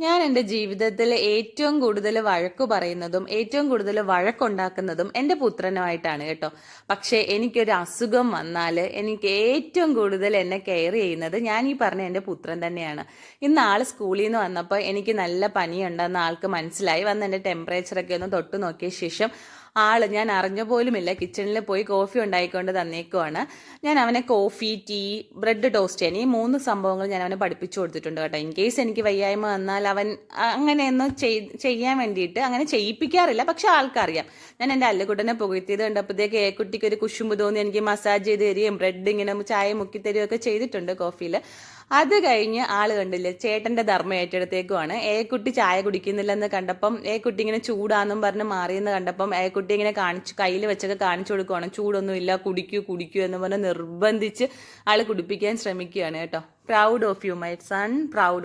ഞാൻ എന്റെ ജീവിതത്തിൽ ഏറ്റവും കൂടുതൽ വഴക്കു പറയുന്നതും ഏറ്റവും കൂടുതൽ വഴക്കുണ്ടാക്കുന്നതും എന്റെ പുത്രനുമായിട്ടാണ് കേട്ടോ. പക്ഷേ എനിക്കൊരു അസുഖം വന്നാൽ എനിക്ക് ഏറ്റവും കൂടുതൽ എന്നെ കെയർ ചെയ്യുന്നത് ഞാൻ ഈ പറഞ്ഞ എന്റെ പുത്രൻ തന്നെയാണ്. ഇന്ന് ആൾ സ്കൂളിൽ നിന്ന് വന്നപ്പോൾ എനിക്ക് നല്ല പനിയുണ്ടെന്ന് ആൾക്ക് മനസ്സിലായി. വന്ന് എന്റെ ടെമ്പറേച്ചറൊക്കെ ഒന്ന് തൊട്ട് നോക്കിയ ശേഷം ആൾ ഞാൻ അറിഞ്ഞ പോലുമില്ല. കിച്ചണിൽ പോയി കോഫി ഉണ്ടായിക്കൊണ്ട് തന്നേക്കുവാണ്. ഞാൻ അവനെ കോഫി ടീ ബ്രെഡ് ടോസ്റ്റ് ചെയ്യാൻ ഈ മൂന്ന് സംഭവങ്ങൾ ഞാൻ അവനെ പഠിപ്പിച്ചു കൊടുത്തിട്ടുണ്ട് കേട്ടോ. ഇൻ കേസ് എനിക്ക് വയ്യായ്മ വന്നാൽ അവൻ അങ്ങനെയൊന്നും ചെയ്യാൻ വേണ്ടിയിട്ട് അങ്ങനെ ചെയ്യിപ്പിക്കാറില്ല. പക്ഷെ ആൾക്കറിയാം. ഞാൻ എന്റെ അല്ലുകുട്ടനെ പുകഴ്ത്തിയത് കണ്ടപ്പോഴത്തേക്ക് ഏ കുട്ടിക്ക് ഒരു കുശുമ്പ് തോന്നി. എനിക്ക് മസാജ് ചെയ്ത് തരികയും ബ്രെഡ് ഇങ്ങനെ ചായ മുക്കി തരികയും ഒക്കെ ചെയ്തിട്ടുണ്ട് കോഫിയിൽ അത് കഴിഞ്ഞ് ആൾ കണ്ടില്ലേ ചേട്ടന്റെ ധർമ്മം ഏറ്റെടുത്തേക്കുമാണ് ഏ കുട്ടി ചായ കുടിക്കുന്നില്ലെന്ന് കണ്ടപ്പം ഏ കുട്ടി ഇങ്ങനെ ചൂടാന്നും പറഞ്ഞ് മാറിയെന്ന് കണ്ടപ്പം ഏ കുട്ടി ഇങ്ങനെ കാണിച്ചു കയ്യിൽ വെച്ചൊക്കെ കാണിച്ചു കൊടുക്കുവാണ്. ചൂടൊന്നുമില്ല കുടിക്കൂ കുടിക്കൂ എന്ന് പറഞ്ഞ് നിർബന്ധിച്ച് ആൾ കുടിപ്പിക്കാൻ ശ്രമിക്കുകയാണ് കേട്ടോ. Proud of you my son proud